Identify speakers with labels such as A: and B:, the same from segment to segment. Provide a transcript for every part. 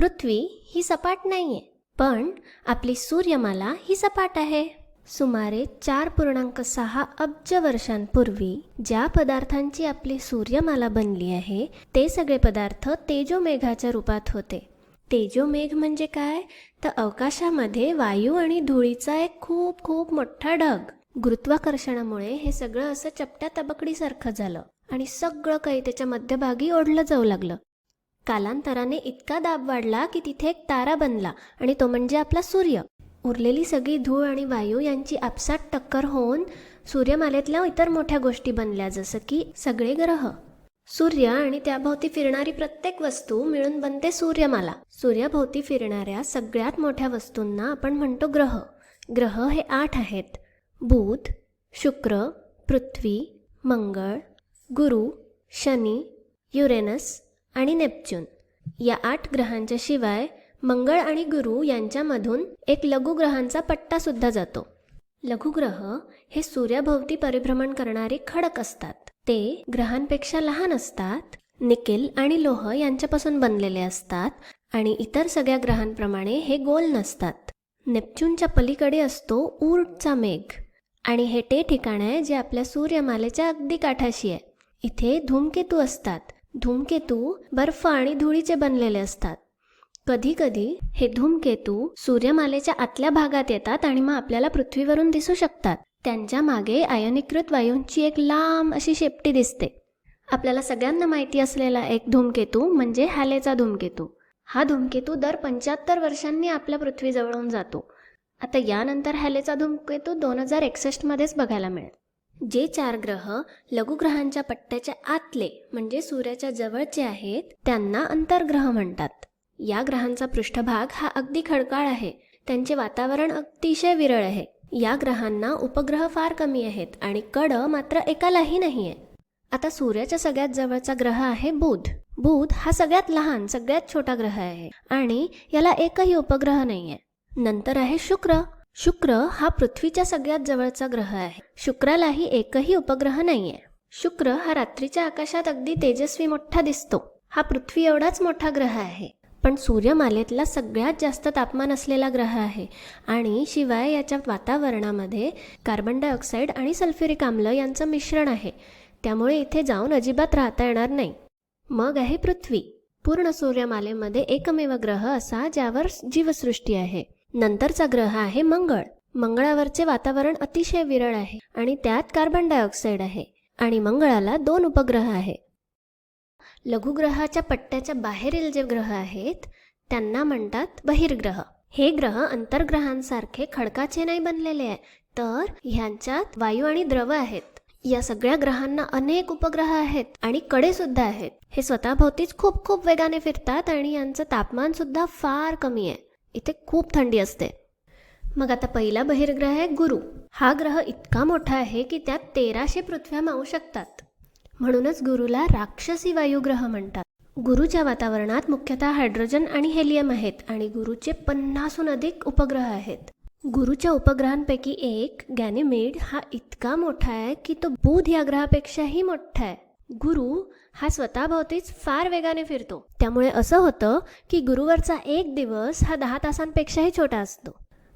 A: पृथ्वी ही सपाट नाही आहे पण आपली सूर्यमाला ही सपाट आहे. सुमारे चार पूर्णांक सहा अब्ज वर्षांपूर्वी ज्या पदार्थांची आपली सूर्यमाला बनली आहे ते सगळे पदार्थ तेजोमेघाच्या रूपात होते. तेजोमेघ म्हणजे काय? तर अवकाशामध्ये वायू आणि धुळीचा एक खूप खूप मोठा ढग. गुरुत्वाकर्षणामुळे हे सगळं असं चपट्या तबकडीसारखं झालं आणि सगळं काही त्याच्या मध्यभागी ओढलं जाऊ लागलं. कालांतराने इतका दाब वाढला की तिथे एक तारा बनला आणि तो म्हणजे आपला सूर्य. उरलेली सगळी धूळ आणि वायू यांची आपसात टक्कर होऊन सूर्यमालेतल्या इतर मोठ्या गोष्टी बनल्या जसं की सगळे ग्रह. सूर्य आणि त्याभोवती फिरणारी प्रत्येक वस्तू मिळून बनते सूर्यमाला. सूर्याभोवती फिरणाऱ्या सगळ्यात मोठ्या वस्तूंना आपण म्हणतो ग्रह. ग्रह हे आठ आहेत. बुध शुक्र पृथ्वी मंगळ गुरु शनी युरेनस आणि नेपच्यून. या आठ ग्रहांच्या शिवाय मंगळ आणि गुरु यांच्यामधून एक लघुग्रहांचा पट्टासुद्धा जातो. लघुग्रह हे सूर्याभोवती परिभ्रमण करणारे खडक असतात. ते ग्रहांपेक्षा लहान असतात निकेल आणि लोह यांच्यापासून बनलेले असतात आणि इतर सगळ्या ग्रहांप्रमाणे हे गोल नसतात. नेपच्यूनच्या पलीकडे असतो ऊर्टचा मेघ आणि हे ते ठिकाण आहे जे आपल्या सूर्यमालेच्या अगदी काठाशी आहे. इथे धूमकेतू असतात. धूमकेतू बर्फ आणि धुळीचे बनलेले असतात. कधी कधी हे धूमकेतू सूर्यमालेच्या आतल्या भागात येतात आणि मग आपल्याला पृथ्वीवरून दिसू शकतात. त्यांच्या मागे आयनीकृत वायूंची एक लांब अशी शेपटी दिसते. आपल्याला सगळ्यांना माहिती असलेला एक धूमकेतू म्हणजे हॅलेचा धूमकेतू. हा धूमकेतू दर पंच्याहत्तर वर्षांनी आपल्या पृथ्वीजवळून जातो. आता यानंतर हॅलेचा धूमकेतू दोन हजार एकसष्टमध्येच बघायला मिळेल. जे चार ग्रह लघुग्रहांच्या पट्ट्याच्या आतले म्हणजे सूर्याच्या जवळचे आहेत त्यांना अंतर्ग्रह म्हणतात. या ग्रहांचा पृष्ठभाग हा अगदी खडकाळ आहे. त्यांचे वातावरण अतिशय विरळ आहे. या ग्रहांना उपग्रह फार कमी आहेत आणि कड मात्र एकालाही नाही आहे आता सूर्याच्या सगळ्यात जवळचा ग्रह आहे बुध. बुध हा सगळ्यात लहान सगळ्यात छोटा ग्रह आहे आणि याला एकही उपग्रह नाही आहे नंतर आहे शुक्र. शुक्र हा पृथ्वीच्या सगळ्यात जवळचा ग्रह आहे. शुक्रालाही एकही उपग्रह नाहीये. शुक्र हा रात्रीच्या आकाशात अगदी तेजस्वी मोठा दिसतो. हा पृथ्वी एवढाच मोठा ग्रह आहे. पण सूर्यमालेतला सगळ्यात जास्त तापमान असलेला ग्रह आहे आणि शिवाय याच्या वातावरणामध्ये कार्बन डायऑक्साईड आणि सल्फ्युरिक आम्ल यांचं मिश्रण आहे. त्यामुळे इथे जाऊन अजिबात राहता येणार नाही. मग आहे पृथ्वी. पूर्ण सूर्यमालेमध्ये एकमेव ग्रह असा ज्यावर जीवसृष्टी आहे. नंतरचा ग्रह आहे मंगळ. मंगळावरचे वातावरण अतिशय विरळ आहे आणि त्यात कार्बन डायऑक्साईड आहे आणि मंगळाला दोन उपग्रह आहे. लघुग्रहाच्या पट्ट्याच्या बाहेरील जे ग्रह आहेत त्यांना म्हणतात बहिर्ग्रह. हे ग्रह अंतर्ग्रहांसारखे खडकाचे नाही बनलेले आहे तर ह्यांच्यात वायू आणि द्रव आहेत. या सगळ्या ग्रहांना अनेक उपग्रह आहेत आणि कडे सुद्धा आहेत. हे स्वतःभोवतीच खूप खूप वेगाने फिरतात आणि यांचं तापमान सुद्धा फार कमी आहे. इथे खूप थंडी असते. मग आता पहिला बहिर्ग्रह आहे गुरु. हा ग्रह इतका मोठा आहे की त्यात तेराशे पृथ्व्या मावू शकतात. म्हणूनच गुरुला राक्षसी वायुग्रह म्हणतात. गुरुच्या वातावरणात मुख्यतः हायड्रोजन आणि हेलियम आहेत आणि गुरुचे पन्नासहून अधिक उपग्रह आहेत. गुरुच्या उपग्रहांपैकी एक गॅनिमेड हा इतका मोठा आहे की तो बुध या ग्रहापेक्षाही मोठा आहे. गुरु हा स्वतःभोवतीच फार वेगाने फिरतो. त्यामुळे असं होतं की गुरुवरचा एक दिवस हा दहा तासांपेक्षाही छोटा असतो.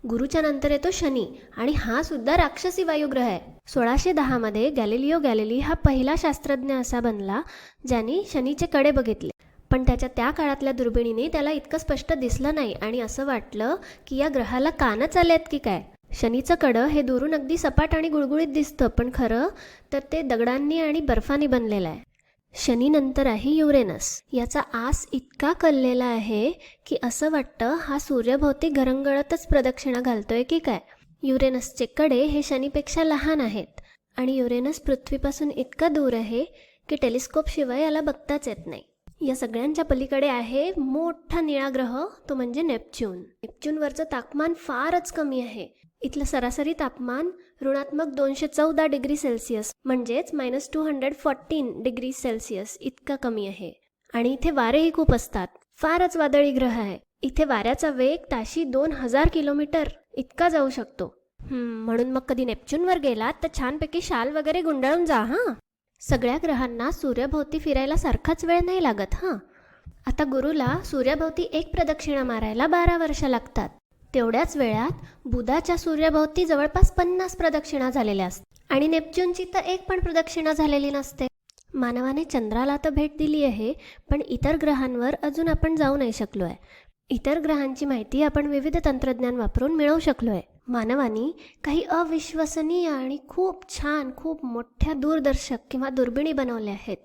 A: गुरुच्या नंतर येतो शनी आणि हा सुद्धा राक्षसी वायुग्रह आहे. सोळाशे दहामध्ये गॅलिलिओ गॅलिली हा पहिला शास्त्रज्ञ असा बनला ज्यांनी शनीचे कडे बघितले. पण त्याच्या त्या काळातल्या दुर्बिणीने त्याला इतकं स्पष्ट दिसलं नाही आणि असं वाटलं की या ग्रहाला कानच आहेत की काय? शनीचं कडं हे दुरून अगदी सपाट आणि गुळगुळीत दिसतं पण खरं तर ते दगडांनी आणि बर्फाने बनलेलं आहे. शनीनंतर आहे युरेनस. याचा आस इतका कललेला आहे की असं वाटतं हा सूर्यभोवती घरंगळतच प्रदक्षिणा घालतोय की काय? युरेनसचे कडे हे शनीपेक्षा लहान आहेत आणि युरेनस पृथ्वीपासून इतका दूर आहे की टेलिस्कोपशिवाय याला बघताच येत नाही. या सगळ्यांच्या पलीकडे आहे मोठा निळा ग्रह तो म्हणजे नेपच्यून. नेपच्यूनवरचं तापमान फारच कमी आहे. इथलं सरासरी तापमान ऋणात्मक दोनशे चौदा डिग्री सेल्सिअस म्हणजेच minus two hundred fourteen degree Celsius इतका कमी आहे. आणि इथे वारेही खूप असतात. फारच वादळी ग्रह आहे. इथे वाऱ्याचा वेग ताशी दोन हजार किलोमीटर इतका जाऊ शकतो. म्हणून मग कधी नेपच्यूनवर गेलात तर छानपैकी शाल वगैरे गुंडाळून जा हां. सगळ्या ग्रहांना सूर्याभोवती फिरायला सारखाच वेळ नाही लागत हां. आता गुरुला सूर्याभोवती एक प्रदक्षिणा मारायला बारा वर्ष लागतात. तेवढ्याच वेळात बुधाच्या सूर्याभोवती जवळपास पन्नास प्रदक्षिणा झालेल्या असतात. आणि नेपच्यूनची तर एक पण प्रदक्षिणा झालेली नसते. मानवाने चंद्राला तर भेट दिली आहे पण इतर ग्रहांवर अजून आपण जाऊ नाही शकलो आहे इतर ग्रहांची माहिती आपण विविध तंत्रज्ञान वापरून मिळवू शकलो आहे मानवाने काही अविश्वसनीय आणि खूप छान खूप मोठ्या दूरदर्शक किंवा दुर्बिणी बनवल्या आहेत.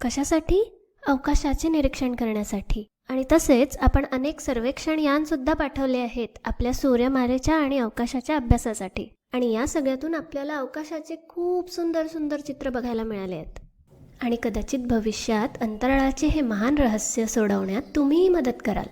A: कशासाठी? अवकाशाचे निरीक्षण करण्यासाठी. आणि तसेच आपण अनेक सर्वेक्षण यानसुद्धा पाठवले आहेत आपल्या सूर्यमालेच्या आणि अवकाशाच्या अभ्यासासाठी. आणि या सगळ्यातून आपल्याला अवकाशाचे खूप सुंदर सुंदर चित्र बघायला मिळाले आहेत. आणि कदाचित भविष्यात अंतराळाचे हे महान रहस्य सोडवण्यात तुम्हीही मदत कराल.